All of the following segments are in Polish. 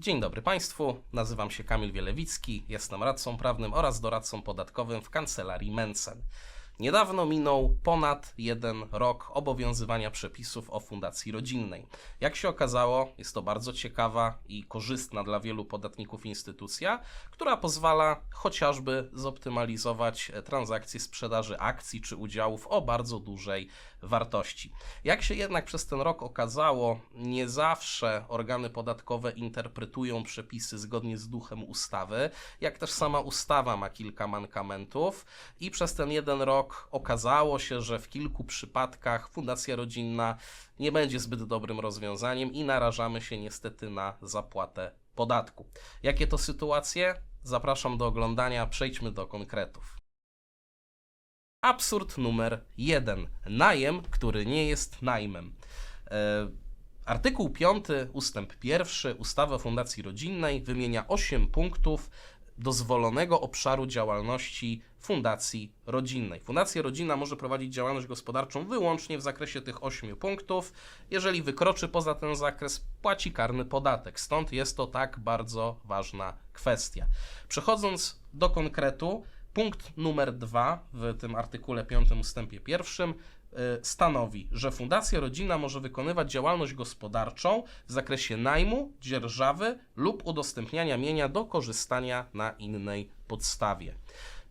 Dzień dobry Państwu, nazywam się Kamil Wielewicki, jestem radcą prawnym oraz doradcą podatkowym w kancelarii Mensen. Niedawno minął ponad jeden rok obowiązywania przepisów o fundacji rodzinnej. Jak się okazało, jest to bardzo ciekawa i korzystna dla wielu podatników instytucja, która pozwala chociażby zoptymalizować e, transakcje sprzedaży akcji czy udziałów o bardzo dużej wartości. Jak się jednak przez ten rok okazało, nie zawsze organy podatkowe interpretują przepisy zgodnie z duchem ustawy, jak też sama ustawa ma kilka mankamentów i przez ten jeden rok okazało się, że w kilku przypadkach fundacja rodzinna nie będzie zbyt dobrym rozwiązaniem i narażamy się niestety na zapłatę podatku. Jakie to sytuacje? Zapraszam do oglądania, przejdźmy do konkretów. Absurd numer jeden. Najem, który nie jest najmem. E, Artykuł 5, ustęp 1 ustawy o Fundacji Rodzinnej wymienia 8 punktów dozwolonego obszaru działalności Fundacji Rodzinnej. Fundacja Rodzinna może prowadzić działalność gospodarczą wyłącznie w zakresie tych 8 punktów. Jeżeli wykroczy poza ten zakres, płaci karny podatek. Stąd jest to tak bardzo ważna kwestia. Przechodząc do konkretu, punkt numer 2 w tym artykule 5 ustępie 1 y, stanowi, że Fundacja Rodzinna może wykonywać działalność gospodarczą w zakresie najmu, dzierżawy lub udostępniania mienia do korzystania na innej podstawie.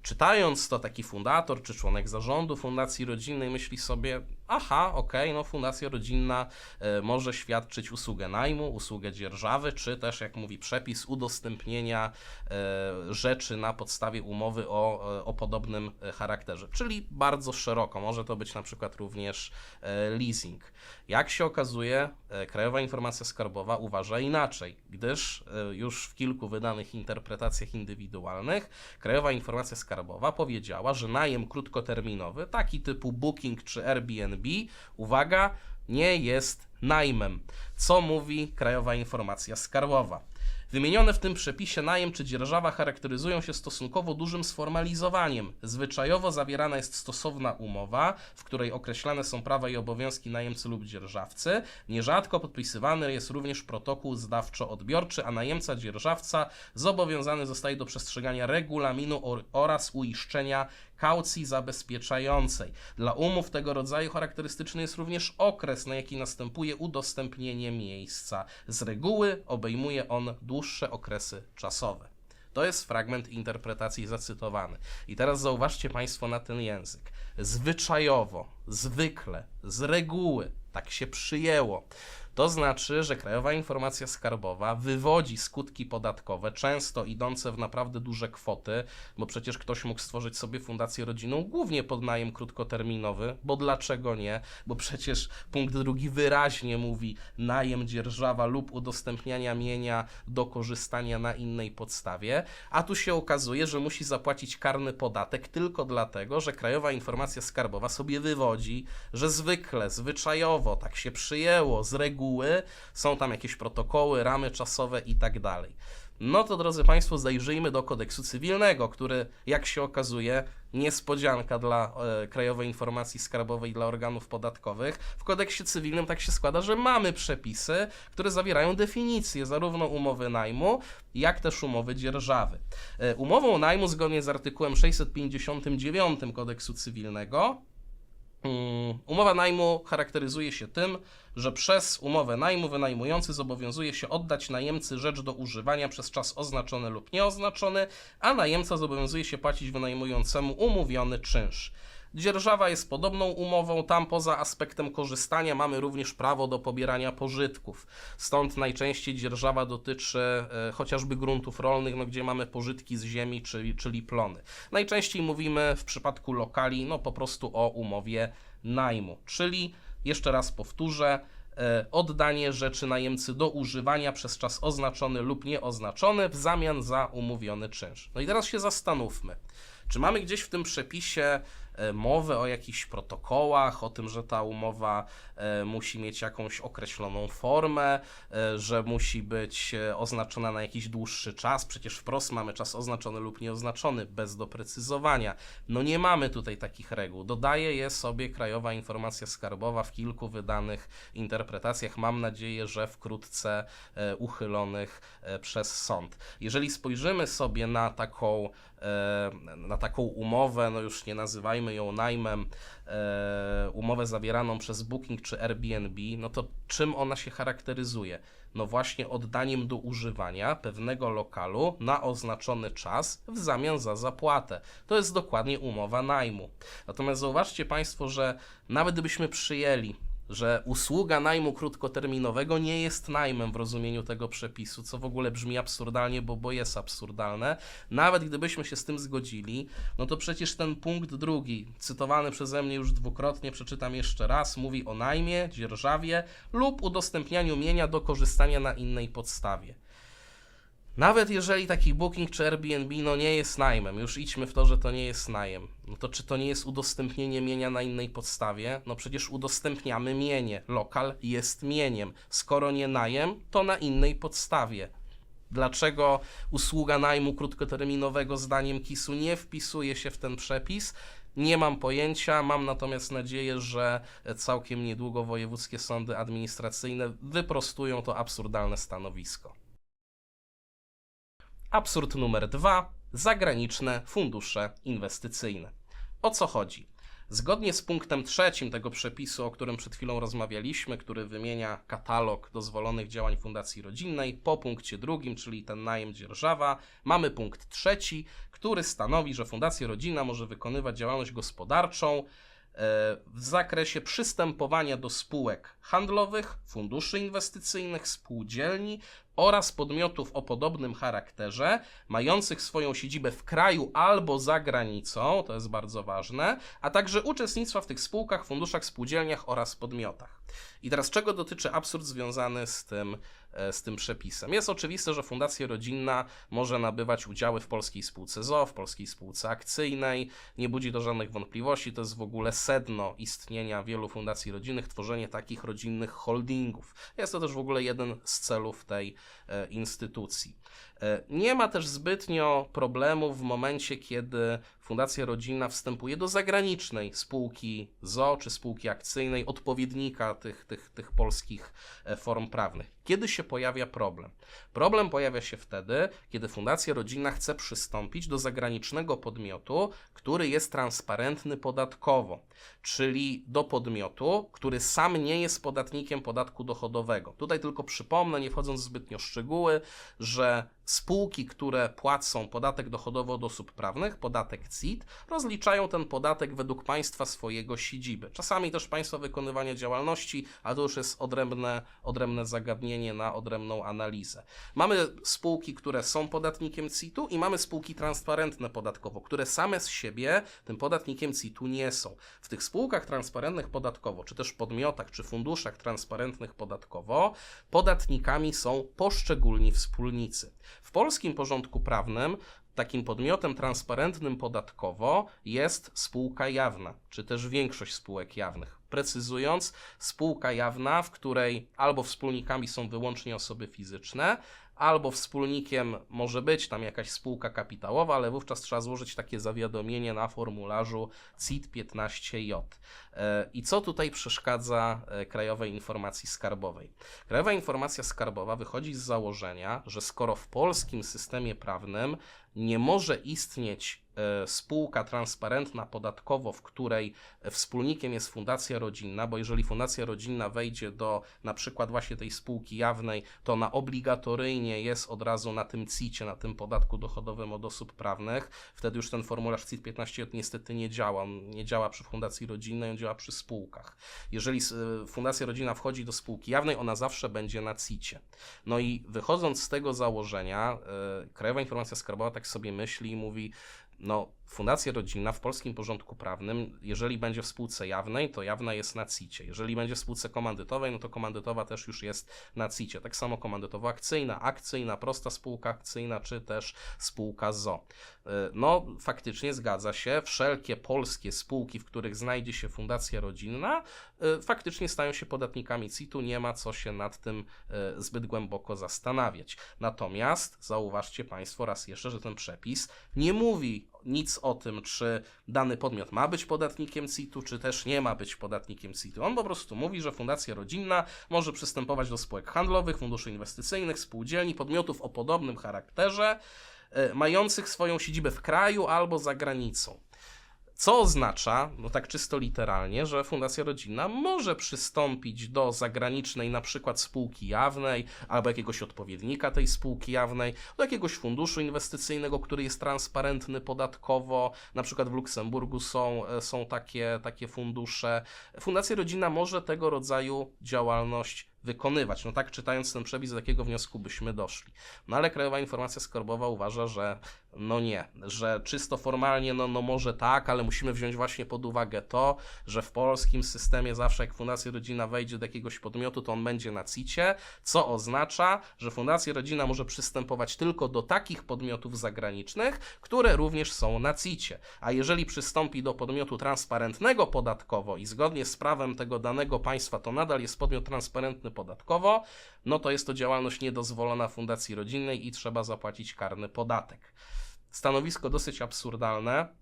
Czytając to, taki fundator czy członek zarządu Fundacji Rodzinnej myśli sobie: aha, okej, no Fundacja Rodzinna e, może świadczyć usługę najmu, usługę dzierżawy, czy też, jak mówi przepis, udostępnienia e, rzeczy na podstawie umowy o, e, o podobnym charakterze, czyli bardzo szeroko. Może to być na przykład również leasing. Jak się okazuje, Krajowa Informacja Skarbowa uważa inaczej, gdyż już w kilku wydanych interpretacjach indywidualnych Krajowa Informacja Skarbowa powiedziała, że najem krótkoterminowy, taki typu Booking czy Airbnb, uwaga, nie jest najmem. Co mówi Krajowa Informacja Skarbowa? Wymienione w tym przepisie najem czy dzierżawa charakteryzują się stosunkowo dużym sformalizowaniem. Zwyczajowo zawierana jest stosowna umowa, w której określane są prawa i obowiązki najemcy lub dzierżawcy. Nierzadko podpisywany jest również protokół zdawczo-odbiorczy, a najemca dzierżawca zobowiązany zostaje do przestrzegania regulaminu or- oraz uiszczenia kaucji zabezpieczającej. Dla umów tego rodzaju charakterystyczny jest również okres, na jaki następuje udostępnienie miejsca. Z reguły obejmuje on dłuższe okresy czasowe. To jest fragment interpretacji zacytowany. I teraz zauważcie Państwo na ten język. Zwyczajowo, zwykle, z reguły, tak się przyjęło. To znaczy, że Krajowa Informacja Skarbowa wywodzi skutki podatkowe, często idące w naprawdę duże kwoty, bo przecież ktoś mógł stworzyć sobie fundację rodzinną głównie pod najem krótkoterminowy, bo dlaczego nie? Bo przecież punkt drugi wyraźnie mówi najem, dzierżawa lub udostępniania mienia do korzystania na innej podstawie, a tu się okazuje, że musi zapłacić karny podatek tylko dlatego, że Krajowa Informacja Skarbowa sobie wywodzi, że zwykle, zwyczajowo, tak się przyjęło, z reguły są tam jakieś protokoły, ramy czasowe i tak dalej. No to drodzy Państwo, zajrzyjmy do kodeksu cywilnego, który, jak się okazuje, niespodzianka dla e, Krajowej Informacji Skarbowej dla organów podatkowych. W kodeksie cywilnym tak się składa, że mamy przepisy, które zawierają definicje zarówno umowy najmu, jak też umowy dzierżawy. E, umową najmu zgodnie z artykułem 659 kodeksu cywilnego Umowa najmu charakteryzuje się tym, że przez umowę najmu wynajmujący zobowiązuje się oddać najemcy rzecz do używania przez czas oznaczony lub nieoznaczony, a najemca zobowiązuje się płacić wynajmującemu umówiony czynsz. Dzierżawa jest podobną umową, tam poza aspektem korzystania mamy również prawo do pobierania pożytków. Stąd najczęściej dzierżawa dotyczy e, chociażby gruntów rolnych, no, gdzie mamy pożytki z ziemi, czyli, czyli plony. Najczęściej mówimy w przypadku lokali no, po prostu o umowie najmu, czyli jeszcze raz powtórzę, e, oddanie rzeczy najemcy do używania przez czas oznaczony lub nieoznaczony w zamian za umówiony czynsz. No i teraz się zastanówmy. Czy mamy gdzieś w tym przepisie mowę o jakichś protokołach, o tym, że ta umowa e, musi mieć jakąś określoną formę, e, że musi być e, oznaczona na jakiś dłuższy czas? Przecież wprost mamy czas oznaczony lub nieoznaczony, bez doprecyzowania. No nie mamy tutaj takich reguł. Dodaje je sobie Krajowa Informacja Skarbowa w kilku wydanych interpretacjach. Mam nadzieję, że wkrótce e, uchylonych e, przez sąd. Jeżeli spojrzymy sobie na taką, e, na taką umowę, no już nie nazywajmy ją najmem, e, umowę zawieraną przez Booking czy Airbnb, no to czym ona się charakteryzuje? No właśnie oddaniem do używania pewnego lokalu na oznaczony czas w zamian za zapłatę. To jest dokładnie umowa najmu. Natomiast zauważcie Państwo, że nawet gdybyśmy przyjęli, że usługa najmu krótkoterminowego nie jest najmem w rozumieniu tego przepisu, co w ogóle brzmi absurdalnie, bo, bo jest absurdalne. Nawet gdybyśmy się z tym zgodzili, no to przecież ten punkt drugi, cytowany przeze mnie już dwukrotnie, przeczytam jeszcze raz, mówi o najmie, dzierżawie lub udostępnianiu mienia do korzystania na innej podstawie. Nawet jeżeli taki Booking czy Airbnb no nie jest najmem, już idźmy w to, że to nie jest najem, no to czy to nie jest udostępnienie mienia na innej podstawie? No przecież udostępniamy mienie, lokal jest mieniem. Skoro nie najem, to na innej podstawie. Dlaczego usługa najmu krótkoterminowego zdaniem KIS-u nie wpisuje się w ten przepis? Nie mam pojęcia, mam natomiast nadzieję, że całkiem niedługo wojewódzkie sądy administracyjne wyprostują to absurdalne stanowisko. Absurd numer dwa: zagraniczne fundusze inwestycyjne. O co chodzi? Zgodnie z punktem trzecim tego przepisu, o którym przed chwilą rozmawialiśmy, który wymienia katalog dozwolonych działań Fundacji Rodzinnej, po punkcie drugim, czyli ten najem dzierżawa, mamy punkt trzeci, który stanowi, że Fundacja Rodzina może wykonywać działalność gospodarczą e, w zakresie przystępowania do spółek handlowych, funduszy inwestycyjnych, spółdzielni oraz podmiotów o podobnym charakterze, mających swoją siedzibę w kraju albo za granicą, to jest bardzo ważne, a także uczestnictwa w tych spółkach, funduszach, spółdzielniach oraz podmiotach. I teraz czego dotyczy absurd związany z tym, z tym przepisem? Jest oczywiste, że Fundacja Rodzinna może nabywać udziały w polskiej spółce ZO, w polskiej spółce akcyjnej. Nie budzi to żadnych wątpliwości. To jest w ogóle sedno istnienia wielu fundacji rodzinnych, tworzenie takich rodzinnych holdingów. Jest to też w ogóle jeden z celów tej e, instytucji. E, Nie ma też zbytnio problemów w momencie, kiedy Fundacja Rodzinna wstępuje do zagranicznej spółki ZO czy spółki akcyjnej, odpowiednika tych, tych, tych polskich e, form prawnych. Kiedy się pojawia problem? Problem pojawia się wtedy, kiedy Fundacja Rodzinna chce przystąpić do zagranicznego podmiotu, który jest transparentny podatkowo, czyli do podmiotu, który sam nie jest podatnikiem podatku dochodowego. Tutaj tylko przypomnę, nie wchodząc w zbytnio szczegóły, że spółki, które płacą podatek dochodowy od osób prawnych, podatek CIT, rozliczają ten podatek według państwa swojego siedziby. Czasami też państwa wykonywania działalności, ale to już jest odrębne, odrębne zagadnienie na odrębną analizę. Mamy spółki, które są podatnikiem CIT-u i mamy spółki transparentne podatkowo, które same z siebie tym podatnikiem CIT-u nie są. W tych spółkach transparentnych podatkowo, czy też podmiotach, czy funduszach transparentnych podatkowo, podatnikami są poszczególni wspólnicy. W polskim porządku prawnym takim podmiotem transparentnym podatkowo jest spółka jawna, czy też większość spółek jawnych. Precyzując, spółka jawna, w której albo wspólnikami są wyłącznie osoby fizyczne, albo wspólnikiem może być tam jakaś spółka kapitałowa, ale wówczas trzeba złożyć takie zawiadomienie na formularzu CIT-15J. E, I co tutaj przeszkadza e, Krajowej Informacji Skarbowej? Krajowa Informacja Skarbowa wychodzi z założenia, że skoro w polskim systemie prawnym nie może istnieć spółka transparentna podatkowo, w której wspólnikiem jest fundacja rodzinna, bo jeżeli fundacja rodzinna wejdzie do na przykład właśnie tej spółki jawnej, to ona obligatoryjnie jest od razu na tym CIT-cie, na tym podatku dochodowym od osób prawnych. Wtedy już ten formularz CIT-15 niestety nie działa. On nie działa przy fundacji rodzinnej, on działa przy spółkach. Jeżeli e, fundacja rodzina wchodzi do spółki jawnej, ona zawsze będzie na CIT-cie. No i wychodząc z tego założenia, e, Krajowa Informacja Skarbowa tak sobie myśli i mówi, No, Fundacja Rodzinna w polskim porządku prawnym, jeżeli będzie w spółce jawnej, to jawna jest na CIT-cie. Jeżeli będzie w spółce komandytowej, no to komandytowa też już jest na CIT-cie. Tak samo komandytowo-akcyjna, akcyjna, prosta spółka akcyjna, czy też spółka ZO. Y, No, faktycznie zgadza się, wszelkie polskie spółki, w których znajdzie się Fundacja Rodzinna, y, faktycznie stają się podatnikami CIT-u, nie ma co się nad tym y, zbyt głęboko zastanawiać. Natomiast zauważcie Państwo raz jeszcze, że ten przepis nie mówi nic o tym, czy dany podmiot ma być podatnikiem CIT-u, czy też nie ma być podatnikiem CIT-u. On po prostu mówi, że fundacja rodzinna może przystępować do spółek handlowych, funduszy inwestycyjnych, spółdzielni, podmiotów o podobnym charakterze, e, mających swoją siedzibę w kraju albo za granicą. Co oznacza, no tak czysto literalnie, że Fundacja Rodzinna może przystąpić do zagranicznej na przykład spółki jawnej albo jakiegoś odpowiednika tej spółki jawnej, do jakiegoś funduszu inwestycyjnego, który jest transparentny podatkowo. Na przykład w Luksemburgu są, e, są takie, takie fundusze. Fundacja Rodzinna może tego rodzaju działalność wykonywać. No tak czytając ten przepis, do jakiego wniosku byśmy doszli. No ale Krajowa Informacja Skarbowa uważa, że no nie, że czysto formalnie no, no może tak, ale musimy wziąć właśnie pod uwagę to, że w polskim systemie zawsze jak Fundacja Rodzina wejdzie do jakiegoś podmiotu, to on będzie na CIT-cie, co oznacza, że Fundacja Rodzina może przystępować tylko do takich podmiotów zagranicznych, które również są na CIT-cie. A jeżeli przystąpi do podmiotu transparentnego podatkowo i zgodnie z prawem tego danego państwa to nadal jest podmiot transparentny podatkowo, no to jest to działalność niedozwolona Fundacji Rodzinnej i trzeba zapłacić karny podatek. Stanowisko dosyć absurdalne.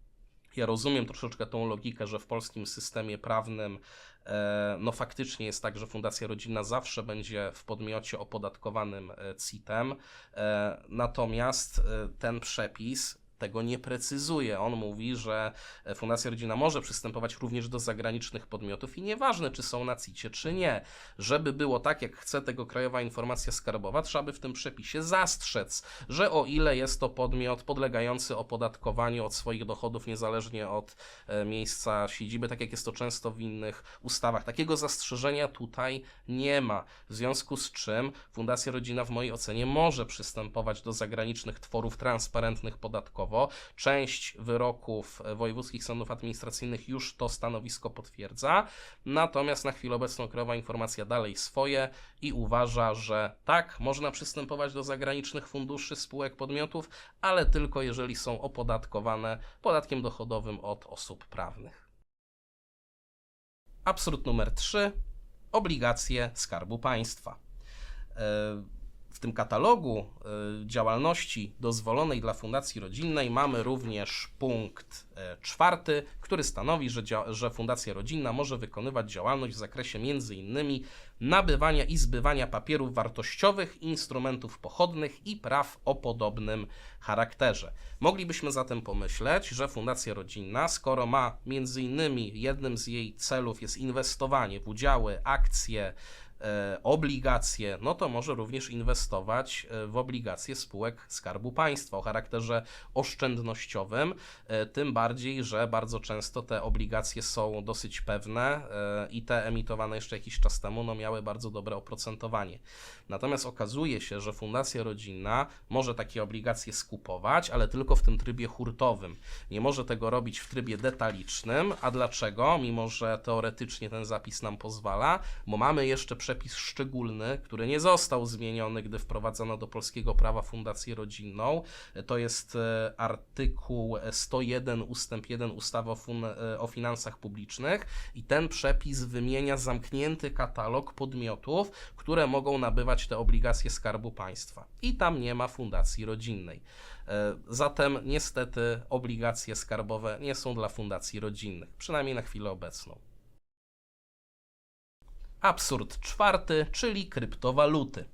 Ja rozumiem troszeczkę tą logikę, że w polskim systemie prawnym e, no faktycznie jest tak, że Fundacja Rodzinna zawsze będzie w podmiocie opodatkowanym e, CIT-em, e, natomiast ten przepis tego nie precyzuje. On mówi, że e, Fundacja Rodzina może przystępować również do zagranicznych podmiotów i nieważne, czy są na CIT-cie, czy nie. Żeby było tak, jak chce tego Krajowa Informacja Skarbowa, trzeba by w tym przepisie zastrzec, że o ile jest to podmiot podlegający opodatkowaniu od swoich dochodów, niezależnie od e, miejsca siedziby, tak jak jest to często w innych ustawach. Takiego zastrzeżenia tutaj nie ma. W związku z czym Fundacja Rodzina w mojej ocenie może przystępować do zagranicznych tworów transparentnych Część wyroków wojewódzkich sądów administracyjnych już to stanowisko potwierdza, natomiast na chwilę obecną Krajowa Informacja dalej swoje i uważa, że tak, można przystępować do zagranicznych funduszy, spółek, podmiotów, ale tylko jeżeli są opodatkowane podatkiem dochodowym od osób prawnych. Absurd numer 3. Obligacje Skarbu Państwa. E, W tym katalogu e, działalności dozwolonej dla Fundacji Rodzinnej mamy również punkt e, czwarty, który stanowi, że, że Fundacja Rodzinna może wykonywać działalność w zakresie m.in. nabywania i zbywania papierów wartościowych, instrumentów pochodnych i praw o podobnym charakterze. Moglibyśmy zatem pomyśleć, że Fundacja Rodzinna, skoro ma m.in. jednym z jej celów jest inwestowanie w udziały, akcje, obligacje, no to może również inwestować e, w obligacje spółek Skarbu Państwa o charakterze oszczędnościowym, e, tym bardziej, że bardzo często te obligacje są dosyć pewne e, i te emitowane jeszcze jakiś czas temu no miały bardzo dobre oprocentowanie. Natomiast okazuje się, że Fundacja Rodzinna może takie obligacje skupować, ale tylko w tym trybie hurtowym. Nie może tego robić w trybie detalicznym. A dlaczego? Mimo, że teoretycznie ten zapis nam pozwala, bo mamy jeszcze przepis szczególny, który nie został zmieniony, gdy wprowadzono do polskiego prawa Fundację Rodzinną. To jest e, artykuł 101 ustęp 1 ustawy o, fun- e, o finansach publicznych i ten przepis wymienia zamknięty katalog podmiotów, które mogą nabywać te obligacje Skarbu Państwa. I tam nie ma Fundacji Rodzinnej. E, Zatem niestety obligacje skarbowe nie są dla fundacji rodzinnych, przynajmniej na chwilę obecną. Absurd czwarty, czyli kryptowaluty.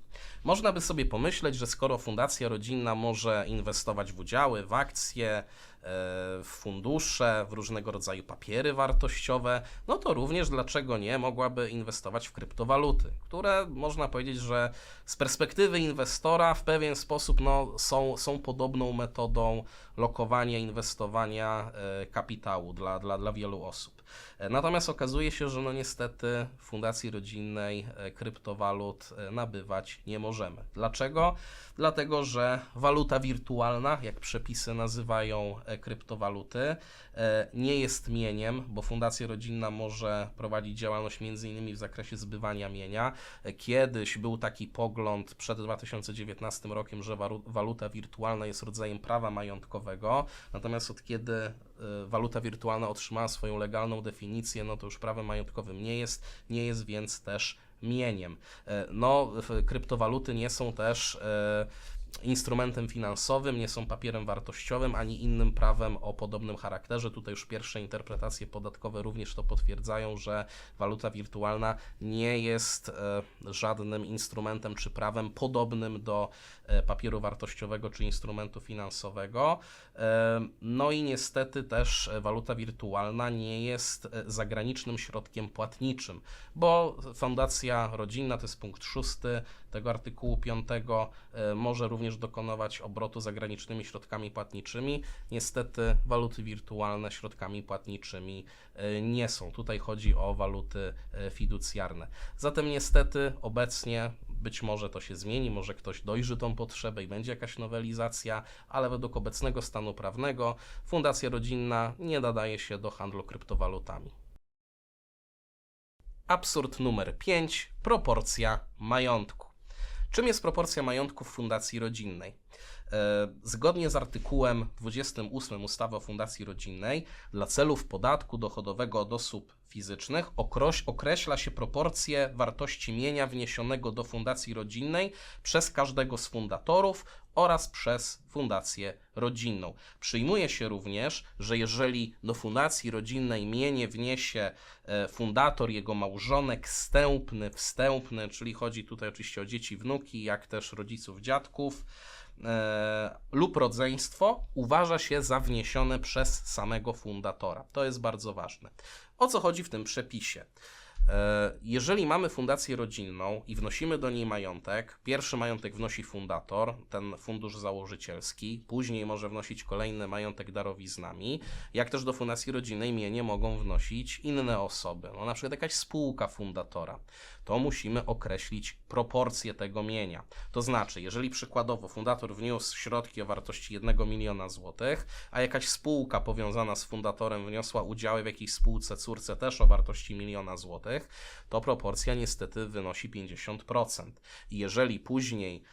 Można by sobie pomyśleć, że skoro fundacja rodzinna może inwestować w udziały, w akcje, e, w fundusze, w różnego rodzaju papiery wartościowe, no to również dlaczego nie mogłaby inwestować w kryptowaluty, które można powiedzieć, że z perspektywy inwestora w pewien sposób no, są, są podobną metodą lokowania, inwestowania e, kapitału dla, dla, dla wielu osób. E, Natomiast okazuje się, że no niestety w fundacji rodzinnej kryptowalut nabywać nie możemy. Dlaczego? Dlatego, że waluta wirtualna, jak przepisy nazywają e, kryptowaluty, e, nie jest mieniem, bo Fundacja Rodzinna może prowadzić działalność m.in. w zakresie zbywania mienia. E, Kiedyś był taki pogląd przed 2019 rokiem, że waluta wirtualna jest rodzajem prawa majątkowego, natomiast od kiedy waluta wirtualna otrzymała swoją legalną definicję, no to już prawem majątkowym nie jest, nie jest więc też mieniem. E, No, kryptowaluty nie są też e, instrumentem finansowym, nie są papierem wartościowym ani innym prawem o podobnym charakterze. Tutaj już pierwsze interpretacje podatkowe również to potwierdzają, że waluta wirtualna nie jest e, żadnym instrumentem czy prawem podobnym do e, papieru wartościowego czy instrumentu finansowego. E, No i niestety też waluta wirtualna nie jest zagranicznym środkiem płatniczym, bo Fundacja Rodzinna, to jest punkt szósty tego artykułu 5, może również dokonywać obrotu zagranicznymi środkami płatniczymi. Niestety waluty wirtualne środkami płatniczymi e, nie są. Tutaj chodzi o waluty e, fiducjarne. Zatem niestety obecnie być może to się zmieni, może ktoś dojrzy tą potrzebę i będzie jakaś nowelizacja, ale według obecnego stanu prawnego Fundacja Rodzinna nie nadaje się do handlu kryptowalutami. Absurd numer 5. Proporcja majątku. Czym jest proporcja majątku w Fundacji Rodzinnej? E, Zgodnie z artykułem 28 ustawy o Fundacji Rodzinnej, dla celów podatku dochodowego od osób fizycznych okroś, określa się proporcję wartości mienia wniesionego do Fundacji Rodzinnej przez każdego z fundatorów oraz przez Fundację Rodzinną. Przyjmuje się również, że jeżeli do Fundacji Rodzinnej mienie wniesie e, fundator, jego małżonek, stępny, wstępny, czyli chodzi tutaj oczywiście o dzieci, wnuki, jak też rodziców, dziadków, e, lub rodzeństwo uważa się za wniesione przez samego fundatora. To jest bardzo ważne. O co chodzi w tym przepisie? E, Jeżeli mamy fundację rodzinną i wnosimy do niej majątek, pierwszy majątek wnosi fundator, ten fundusz założycielski, później może wnosić kolejny majątek darowiznami, jak też do fundacji rodzinnej mienie mogą wnosić inne osoby, no na przykład jakaś spółka fundatora. To musimy określić proporcje tego mienia. To znaczy, jeżeli przykładowo fundator wniósł środki o wartości 1 miliona złotych, a jakaś spółka powiązana z fundatorem wniosła udziały w jakiejś spółce córce też o wartości miliona złotych, to proporcja niestety wynosi 50%. I jeżeli później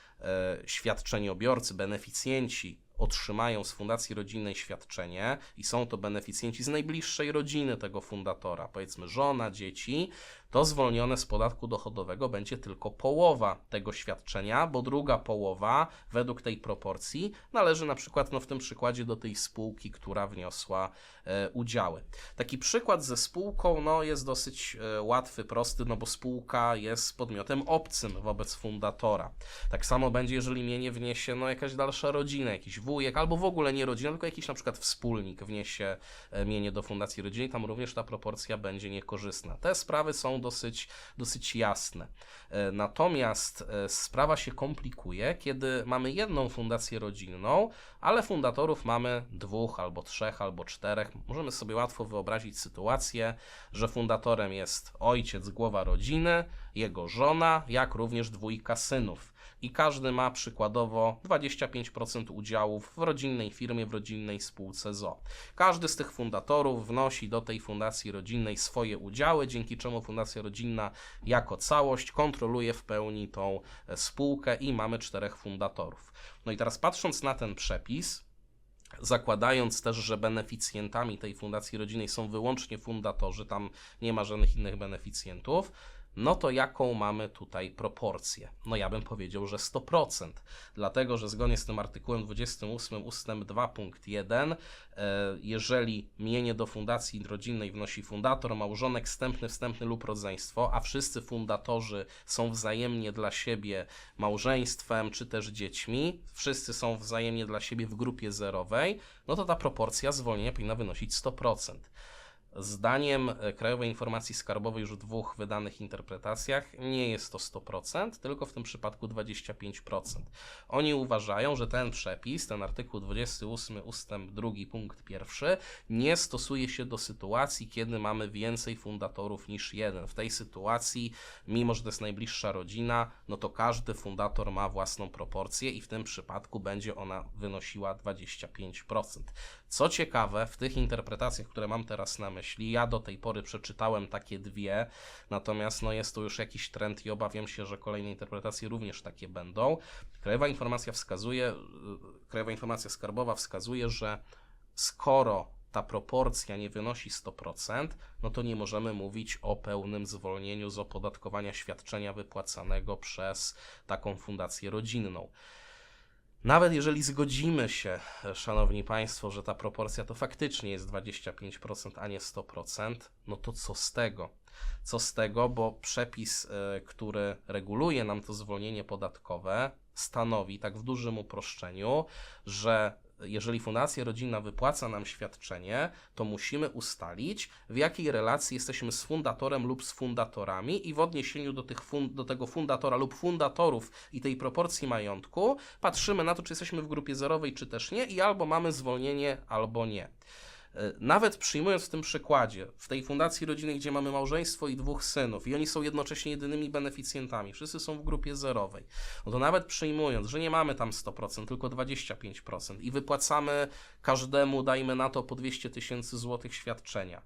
świadczeniobiorcy, beneficjenci otrzymają z fundacji rodzinnej świadczenie i są to beneficjenci z najbliższej rodziny tego fundatora, powiedzmy żona, dzieci, to zwolnione z podatku dochodowego będzie tylko połowa tego świadczenia, bo druga połowa według tej proporcji należy na przykład no w tym przykładzie do tej spółki, która wniosła e, udziały. Taki przykład ze spółką no, jest dosyć e, łatwy, prosty, no bo spółka jest podmiotem obcym wobec fundatora. Tak samo będzie, jeżeli mienie wniesie no, jakaś dalsza rodzina, jakiś wujek, albo w ogóle nie rodzina, tylko jakiś na przykład wspólnik wniesie e, mienie do fundacji rodzinnej, tam również ta proporcja będzie niekorzystna. Te sprawy są dosyć, dosyć jasne. E, Natomiast e, sprawa się komplikuje, kiedy mamy jedną fundację rodzinną, ale fundatorów mamy dwóch, albo trzech, albo czterech. Możemy sobie łatwo wyobrazić sytuację, że fundatorem jest ojciec, głowa rodziny, jego żona, jak również dwójka synów. I każdy ma przykładowo 25% udziałów w rodzinnej firmie, w rodzinnej spółce ZO. Każdy z tych fundatorów wnosi do tej fundacji rodzinnej swoje udziały, dzięki czemu fundacja rodzinna jako całość kontroluje w pełni tą e, spółkę i mamy czterech fundatorów. No i teraz patrząc na ten przepis, zakładając też, że beneficjentami tej fundacji rodzinnej są wyłącznie fundatorzy, tam nie ma żadnych innych beneficjentów, no to jaką mamy tutaj proporcję? No ja bym powiedział, że 100%, dlatego że zgodnie z tym artykułem 28 ustęp 2 punkt 1, e, jeżeli mienie do fundacji rodzinnej wnosi fundator, małżonek, wstępny, wstępny lub rodzeństwo, a wszyscy fundatorzy są wzajemnie dla siebie małżeństwem czy też dziećmi, wszyscy są wzajemnie dla siebie w grupie zerowej, no to ta proporcja zwolnienia powinna wynosić 100%. Zdaniem e, Krajowej Informacji Skarbowej już w dwóch wydanych interpretacjach nie jest to 100%, tylko w tym przypadku 25%. Oni uważają, że ten przepis, ten artykuł 28 ustęp 2 punkt 1 nie stosuje się do sytuacji, kiedy mamy więcej fundatorów niż jeden. W tej sytuacji, mimo że to jest najbliższa rodzina, no to każdy fundator ma własną proporcję i w tym przypadku będzie ona wynosiła 25%. Co ciekawe, w tych interpretacjach, które mam teraz na myśli, ja do tej pory przeczytałem takie dwie, natomiast no jest to już jakiś trend i obawiam się, że kolejne interpretacje również takie będą. Krajowa informacja wskazuje, y, Krajowa Informacja Skarbowa wskazuje, że skoro ta proporcja nie wynosi 100%, no to nie możemy mówić o pełnym zwolnieniu z opodatkowania świadczenia wypłacanego przez taką fundację rodzinną. Nawet jeżeli zgodzimy się, szanowni państwo, że ta proporcja to faktycznie jest 25%, a nie 100%, no to co z tego? Co z tego, bo przepis, y, który reguluje nam to zwolnienie podatkowe, stanowi tak w dużym uproszczeniu, że jeżeli fundacja rodzinna wypłaca nam świadczenie, to musimy ustalić, w jakiej relacji jesteśmy z fundatorem lub z fundatorami i w odniesieniu do, tych do tego fundatora lub fundatorów i tej proporcji majątku patrzymy na to, czy jesteśmy w grupie zerowej, czy też nie i albo mamy zwolnienie, albo nie. E, Nawet przyjmując w tym przykładzie, w tej fundacji rodzinnej, gdzie mamy małżeństwo i dwóch synów, i oni są jednocześnie jedynymi beneficjentami, wszyscy są w grupie zerowej, no to nawet przyjmując, że nie mamy tam 100%, tylko 25% i wypłacamy każdemu, dajmy na to, po 200 tysięcy złotych świadczenia,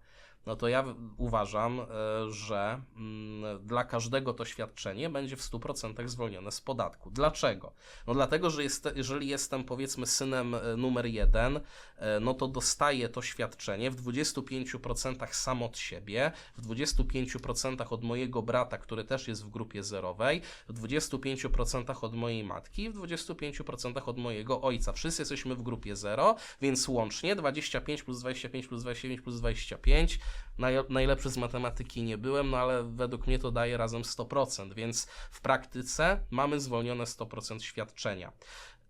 no to ja uważam, e, że mm, dla każdego to świadczenie będzie w 100% zwolnione z podatku. Dlaczego? No dlatego, że jest, jeżeli jestem powiedzmy synem e, numer jeden, e, no to dostaję to świadczenie w 25% sam od siebie, w 25% od mojego brata, który też jest w grupie zerowej, w 25% od mojej matki, w 25% od mojego ojca. Wszyscy jesteśmy w grupie 0, więc łącznie 25 plus 25 plus 25 plus 25. Naj, najlepszy z matematyki nie byłem, no ale według mnie to daje razem 100%, więc w praktyce mamy zwolnione 100% świadczenia.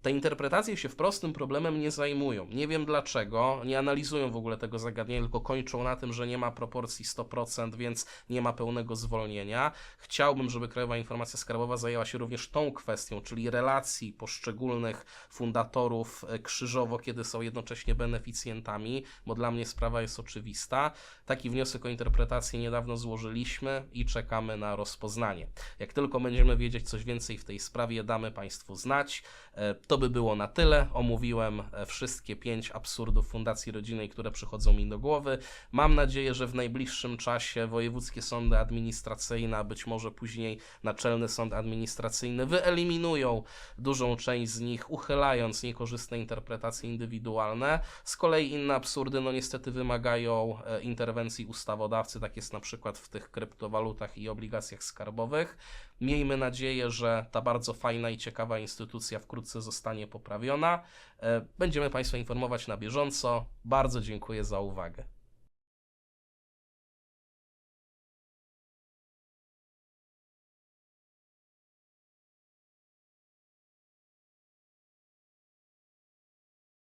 Te interpretacje się wprost tym problemem nie zajmują. Nie wiem dlaczego, nie analizują w ogóle tego zagadnienia, tylko kończą na tym, że nie ma proporcji 100%, więc nie ma pełnego zwolnienia. Chciałbym, żeby Krajowa Informacja Skarbowa zajęła się również tą kwestią, czyli relacji poszczególnych fundatorów e, krzyżowo, kiedy są jednocześnie beneficjentami, bo dla mnie sprawa jest oczywista. Taki wniosek o interpretację niedawno złożyliśmy i czekamy na rozpoznanie. Jak tylko będziemy wiedzieć coś więcej w tej sprawie, damy Państwu znać. E, To by było na tyle. Omówiłem e, wszystkie pięć absurdów Fundacji Rodzinnej, które przychodzą mi do głowy. Mam nadzieję, że w najbliższym czasie wojewódzkie sądy administracyjne, a być może później Naczelny Sąd Administracyjny wyeliminują dużą część z nich, uchylając niekorzystne interpretacje indywidualne. Z kolei inne absurdy, no niestety wymagają e, interwencji ustawodawcy, tak jest na przykład w tych kryptowalutach i obligacjach skarbowych. Miejmy nadzieję, że ta bardzo fajna i ciekawa instytucja wkrótce zostanie poprawiona. E, Będziemy Państwa informować na bieżąco. Bardzo dziękuję za uwagę.